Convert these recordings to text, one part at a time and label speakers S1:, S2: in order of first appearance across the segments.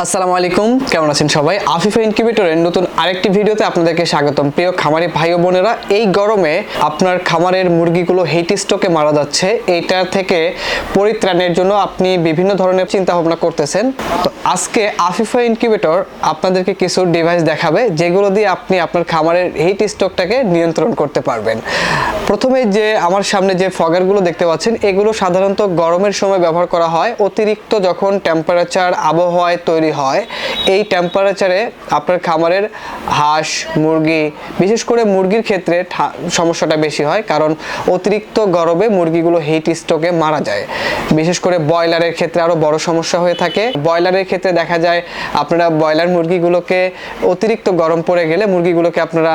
S1: আসসালামু আলাইকুম, কেমন আছেন সবাই? আফিফা ইনকিউবেটরের নতুন আরেকটি ভিডিওতে আপনাদেরকে স্বাগতম। প্রিয় খামারি ভাই ও বোনেরা, এই গরমে আপনার খামারের মুরগিগুলো হেট স্ট্রোকে মারা যাচ্ছে। এইটা থেকে পরিত্রাণের জন্য আপনি বিভিন্ন ধরনের চিন্তা ভাবনা করতেছেন। তো আজকে আফিফা ইনকিউবেটর আপনাদেরকে কিছু ডিভাইস দেখাবে, যেগুলো দিয়ে আপনি আপনার খামারের হিট স্ট্রোকটাকে নিয়ন্ত্রণ করতে পারবেন। প্রথমে যে আমার সামনে যে ফগারগুলো দেখতে পাচ্ছেন, এগুলো সাধারণত গরমের সময় ব্যবহার করা হয়। অতিরিক্ত যখন টেম্পারেচার আবহাওয়ায় তৈরি হয়। এই টেম্পারেচারে আপনার খামারের হাঁস, মুরগি, বিশেষ করে মুরগির ক্ষেত্রে সমস্যাটা বেশি হয় কারণ অতিরিক্ত গরমে মুরগিগুলো হিট স্ট্রোকে মারা যায়। বিশেষ করে ব্রয়লারের ক্ষেত্রে আরও বড় সমস্যা হয়ে থাকে। ব্রয়লারের ক্ষেত্রে দেখা যায় আপনারা ব্রয়লার মুরগিগুলোকে অতিরিক্ত গরম পড়ে গেলে মুরগিগুলোকে আপনারা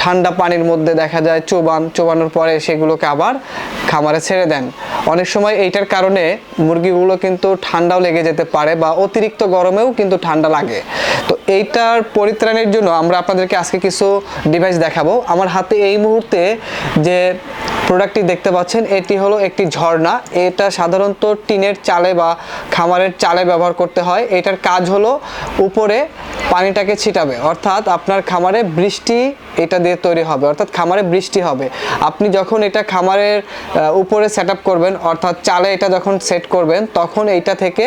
S1: ঠান্ডা পানির মধ্যে দেখা যায় চোবান, চোবানোর পরে সেগুলোকে আবার খামারে ছেড়ে দেন। অনেক সময় এইটার কারণে মুরগিগুলো কিন্তু ঠান্ডাও লেগে যেতে পারে বা অতিরিক্ত গরমেও কিন্তু ঠান্ডা লাগে। তো এইটার পরিত্রাণের জন্য আমরা আপনাদেরকে আজকে কিছু ডিভাইস দেখাবো। আমার হাতে এই মুহূর্তে যে প্রোডাক্টটি দেখতে পাচ্ছেন, এটি হলো একটি ঝর্ণা। এটা সাধারণত টিনের চালে বা খামারের চালে ব্যবহার করতে হয়। এটার কাজ হলো উপরে পানিটাকে ছিটাবে। অর্থাৎ আপনার খামারে বৃষ্টি এটা দিয়ে তৈরি হবে। অর্থাৎ খামারে বৃষ্টি হবে। আপনি যখন এটা খামারের উপরে সেট করবেন, অর্থাৎ চালে এটা যখন সেট করবেন, তখন এইটা থেকে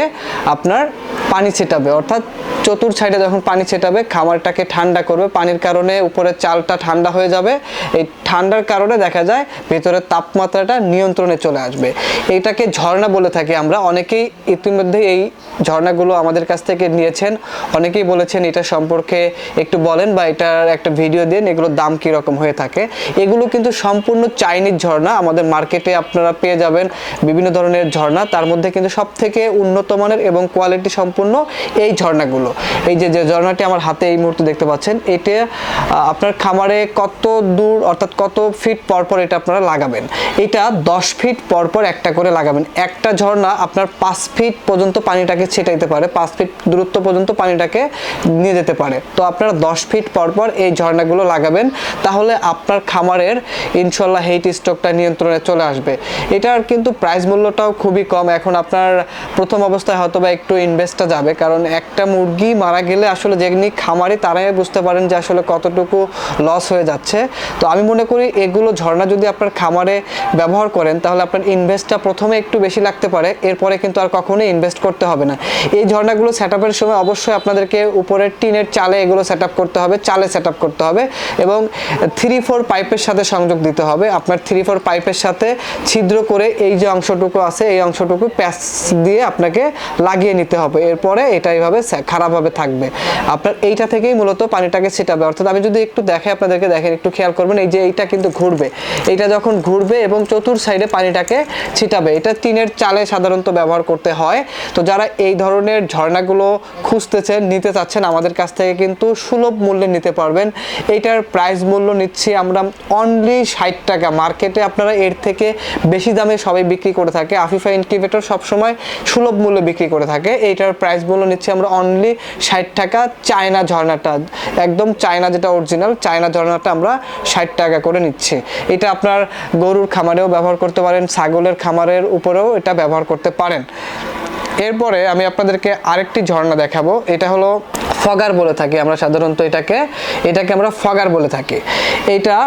S1: আপনার পানি ছিটাবে। অর্থাৎ চতুর সাইডে যখন পানি ছিটাবে, খামারটাকে ঠান্ডা করবে। পানির কারণে উপরের চালটা ঠান্ডা হয়ে যাবে। এই ঠান্ডার কারণে দেখা যায় ভেতরের তাপমাত্রাটা নিয়ন্ত্রণে চলে আসবে। এইটাকে ঝর্ণা বলে থাকি আমরা। অনেকেই ইতিমধ্যে এই ঝর্ণাগুলো আমাদের কাছ থেকে নিয়েছেন। অনেকেই বলেছেন এটা সম্পর্কে একটু বলেন বা এটার একটা ভিডিও দিন, এগুলোর দাম কীরকম হয়ে থাকে। এগুলো কিন্তু সম্পূর্ণ চাইনিজ ঝর্ণা। আমাদের মার্কেটে আপনারা পেয়ে যাবেন বিভিন্ন ধরনের ঝর্ণা। তার মধ্যে কিন্তু সব থেকে উন্নত মানের এবং কোয়ালিটি সম্পূর্ণ এই ঝর্ণাগুলো। এই যে যে ঝর্ণাটি আমার হাতে এই মুহূর্তে দেখতে পাচ্ছেন, এটা আপনার খামারে কত দূর, অর্থাৎ কত ফিট পর পর এটা আপনারা লাগাবেন? এটা দশ ফিট পর পর একটা করে লাগাবেন। একটা ঝর্ণা আপনার পাঁচ ফিট পর্যন্ত পানিটাকে ছেটাইতে পারে, পাঁচ ফিট দূরত্ব পর্যন্ত পানিটাকে নিয়ে যেতে পারে। তো আপনারা দশ ফিট পর পর এই ঝর্ণাগুলো লাগাবেন, তাহলে আপনার খামারের ইনশাল্লাহ হেইট স্টকটা নিয়ন্ত্রণে চলে আসবে। এটার কিন্তু প্রাইস মূল্যটাও খুবই কম। এখন আপনার প্রথম অবস্থায় হয়তো বা একটু ইনভেস্টটা যাবে, কারণ একটা মুরগি মারা গেলে আসলে যেমনি খামারি তারাই বুঝতে পারেন যে আসলে কতটুকু লস হয়ে যাচ্ছে। তো আমি মনে করি এগুলো ঝর্ণা যদি আপনার খামারে ব্যবহার করেন, তাহলে আপনার ইনভেস্টটা প্রথমে একটু বেশি লাগতে পারে, এরপরে কিন্তু আর কখনোই ইনভেস্ট করতে হবে না। এই ঝর্ণাগুলো সেট সময় অবশ্যই আপনাদেরকে উপরের টিনের চালে এগুলো সেট করতে হবে, চালে সেট করতে হবে এবং থ্রি ফোর পাইপের সাথে সংযোগ দিতে হবে। আপনার থ্রি ফোর পাইপের সাথে ছিদ্র করে এই যে অংশটুকু আছে, এই অংশটুকু প্যাচ দিয়ে আপনাকে লাগিয়ে নিতে হবে। এরপরে এটা এইভাবে খারাপভাবে থাকবে। আপনার এইটা থেকেই মূলত পানিটাকে ছিটাবে অর্থাৎ আমি যদি একটু দেখে আপনাদেরকে দেখেন, একটু খেয়াল করবেন, এই যে এইটা কিন্তু ঘুরবে। এইটা যখন ঘুরবে এবং চতুর সাইডে পানিটাকে ছিটাবে এটা টিনের চালে সাধারণত ব্যবহার করতে হয়। তো যারা এই ধরনের ঝর্ণাগুলো খুঁজতেছেন, নিতে চাচ্ছেন, আমাদের কাছ থেকে কিন্তু সুলভ মূল্যে নিতে পারবেন। এইটার প্রাইস মূল্য নিচ্ছি আমরা অনলি ষাট টাকা। মার্কেটে আপনারা এর থেকে বেশি দামে সবাই বিক্রি করে থাকে। আফিফা ইনকিউবেটর সবসময় সুলভ মূল্যে বিক্রি করে থাকে। এইটার প্রাইস মূল্য নিচ্ছি আমরা অনলি ষাট টাকা। চায়না ঝর্ণাটা, একদম চায়না যেটা অরিজিনাল চায়না ঝর্ণাটা আমরা ষাট টাকা করে নিচ্ছি। এটা আপনার গরুর খামারেও ব্যবহার করতে পারেন, ছাগলের খামারের উপরেও এটা ব্যবহার করতে পারেন। এরপরে আমি আপনাদেরকে আরেকটি ঝর্ণা দেখাবো, এটা হলো ফগার বলে থাকি আমরা সাধারণত এটাকে এটাকে আমরা ফগার বলে থাকি। এটা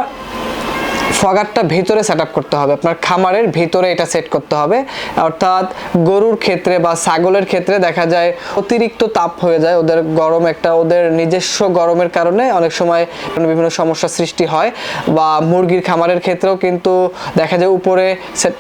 S1: ফগারটা ভিতরে সেট করতে হবে। আপনার খামারের ভিতরে এটা সেট করতে হবে। অর্থাৎ গরুর ক্ষেত্রে বা ছাগলের ক্ষেত্রে দেখা যায় অতিরিক্ত তাপ হয়ে যায়। ওদের গরম একটা, ওদের নিজস্ব গরমের কারণে অনেক সময় বিভিন্ন সমস্যা সৃষ্টি হয় বা মুরগির খামারের ক্ষেত্রেও কিন্তু দেখা যায় উপরে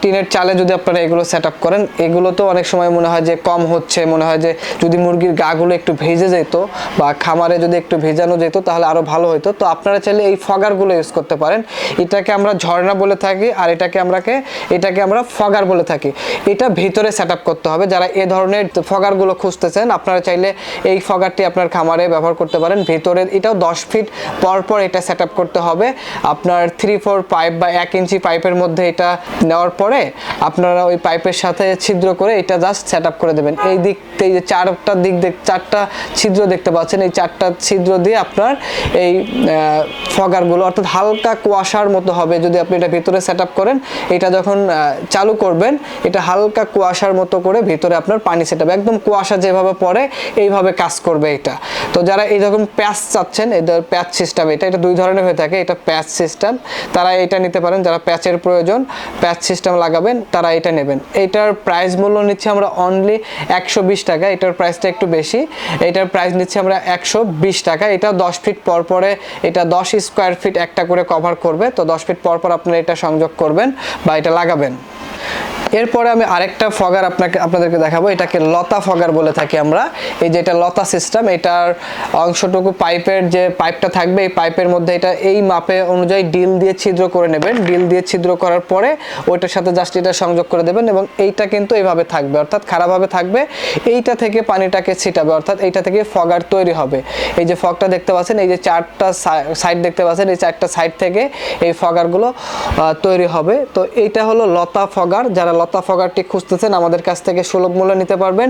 S1: টিনের চালে যদি আপনারা এগুলো সেট করেন, এগুলো তো অনেক সময় মনে হয় যে কম হচ্ছে। মনে হয় যে যদি মুরগির গাগুলো একটু ভেজে যেত বা খামারে যদি একটু ভেজানো যেত, তাহলে আরও ভালো হতো তো আপনারা চাইলে এই ফগারগুলো ইউজ করতে পারেন। এটাকে আমরা ঝর্ণা বলে থাকি আর এটাকে আমরাকে, এটাকে আমরা ফগার বলে থাকি। এটা ভিতরে সেট করতে হবে। যারা এ ধরনের ফগারগুলো খুঁজতেছেন, আপনারা চাইলে এই ফগারটি আপনার খামারে ব্যবহার করতে পারেন। ভিতরে এটাও দশ ফিট পর পর এটা সেট করতে হবে। আপনার থ্রি ফোর পাইপ বা এক ইঞ্চি পাইপের মধ্যে এটা নেওয়ার পরে আপনারা ওই পাইপের সাথে ছিদ্র করে এটা জাস্ট সেট করে দেবেন। এই দিক এই যে চারটা দিক দেখ চারটা ছিদ্র দেখতে পাচ্ছেন, এই চারটা ছিদ্র দিয়ে আপনার এই ফগারগুলো, অর্থাৎ হালকা কুয়াশার মতো হবে যদি আপনি এটা ভিতরে সেট করেন। এটা যখন চালু করবেন, এটা হালকা কুয়াশার মতো করে ভিতরে আপনার পানি সেট একদম কুয়াশা যেভাবে পড়ে, এইভাবে কাজ করবে এটা। তো যারা এইরকম প্যাচ চাচ্ছেন এই প্যাচ সিস্টেম এটা এটা দুই ধরনের হয়ে থাকে। এটা প্যাচ সিস্টেম তারা এটা নিতে পারেন। যারা প্যাচের প্রয়োজন প্যাচ সিস্টেম লাগাবেন তারা এটা নেবেন। এটার প্রাইস মূল্য নিচ্ছি আমরা অনলি একশো বিশ টাকা, এটার প্রাইসটা একটু বেশি। এটার প্রাইস নিচ্ছি আমরা একশো বিশ টাকা, এটা দশ ফিট পর পরে এটা দশ স্কোয়ার ফিট একটা করে কভার করবে, তো দশ ফিট পর পর আপনারা এটা সংযোগ করবেন বা এটা লাগাবেন। এরপরে আমি আরেকটা ফগার আপনাকে, আপনাদেরকে দেখাবো। এটাকে লতা ফগার বলে থাকি আমরা। এই যে এটা লতা সিস্টেম এটার অংশটুকু পাইপের যে পাইপটা থাকবে, এই পাইপের মধ্যে এটা এই মাপে অনুযায়ী ডিল দিয়ে ছিদ্র করে নেবেন। ডিল দিয়ে ছিদ্র করার পরে ওইটার সাথে জাস্ট এটা সংযোগ করে দেবেন এবং এইটা কিন্তু এইভাবে থাকবে। অর্থাৎ খারাপভাবে থাকবে। এইটা থেকে পানিটাকে ছিটাবে। অর্থাৎ এইটা থেকে ফগার তৈরি হবে। এই যে ফগটা দেখতে পাচ্ছেন, এই যে চারটা সাইড দেখতে পাচ্ছেন, এই চারটা সাইড থেকে এই ফগারগুলো তৈরি হবে। তো এইটা হলো লতা ফগার। যারা লতা ফগারটি খুঁজতেছেন, আমাদের কাছ থেকে সুলভ মূল্য নিতে পারবেন।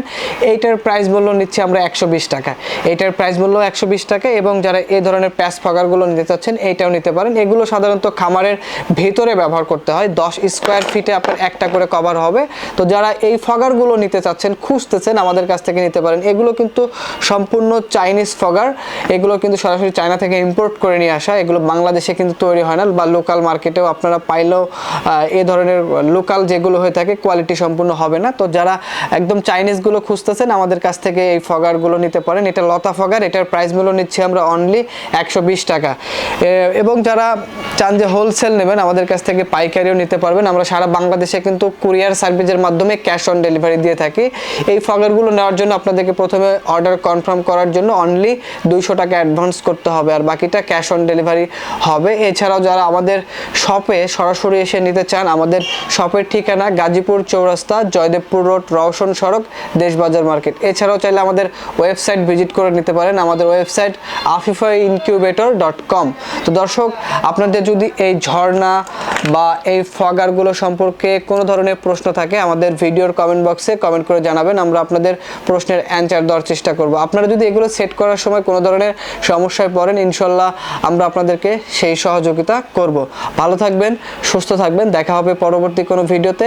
S1: এইটার প্রাইস মূল্য নিচ্ছে আমরা একশো বিশ টাকা। এইটার প্রাইস মূল্য একশো বিশ টাকা এবং যারা এই ধরনের প্যাচ ফগারগুলো নিতে চাচ্ছেন, এইটাও নিতে পারেন। এগুলো সাধারণত খামারের ভেতরে ব্যবহার করতে হয়। দশ স্কোয়ার ফিটে আপনার একটা করে কভার হবে। তো যারা এই ফগারগুলো নিতে চাচ্ছেন, খুঁজতেছেন, আমাদের কাছ থেকে নিতে পারেন। এগুলো কিন্তু সম্পূর্ণ চাইনিজ ফগার এগুলো কিন্তু সরাসরি চায়না থেকে ইম্পোর্ট করে নিয়ে আসা। এগুলো বাংলাদেশে কিন্তু তৈরি হয় না বা লোকাল মার্কেটেও আপনারা পাইলেও এ ধরনের লোকাল যেগুলো হয়ে থাকে কোয়ালিটি সম্পূর্ণ হবে না। তো যারা একদম চাইনিজগুলো খুঁজতেছেন, আমাদের কাছ থেকে এই ফগারগুলো নিতে পারেন। এটা লতা ফগার, এটার প্রাইস মূল্য নিচ্ছি আমরা অনলি একশো বিশ টাকা। এবং যারা চান যে হোলসেল নেবেন, আমাদের কাছ থেকে পাইকারিও নিতে পারবেন। আমরা সারা বাংলাদেশে কিন্তু কুরিয়ার সার্ভিসের মাধ্যমে ক্যাশ অন ডেলিভারি দিয়ে থাকি। এই ফগারগুলো নেওয়ার জন্য আপনাদেরকে প্রথমে অর্ডার কনফার্ম করার জন্য অনলি দুইশো টাকা অ্যাডভান্স করতে হবে, আর বাকিটা ক্যাশ অন ডেলিভারি হবে। এছাড়াও যারা আমাদের শপে সরাসরি এসে নিতে চান, আমাদের শপের ঠিকানা গাজীপুর চৌরাস্তা, জয়দেবপুর রোড, রওশন সড়ক, দেশবাজার মার্কেট। এছাড়াও চাইলে আমাদের ওয়েবসাইট ভিজিট করে নিতে পারেন। আমাদের website Afifa incubator dot com. তো দর্শক, আপনাদের যদি এই ঝর্ণা বা এই ফগারগুলো সম্পর্কে কোনো ধরনের প্রশ্ন থাকে, আমাদের ভিডিওর কমেন্ট বক্সে কমেন্ট করে জানাবেন। আমরা আপনাদের প্রশ্নের অ্যান্সার দেওয়ার চেষ্টা করব। আপনারা যদি এগুলো সেট করার সময় কোনো ধরনের সমস্যায় পড়েন, ইনশাল্লাহ আমরা আপনাদেরকে সেই সহযোগিতা করব। ভালো থাকবেন, সুস্থ থাকবেন। দেখা হবে পরবর্তী কোনো ভিডিওতে।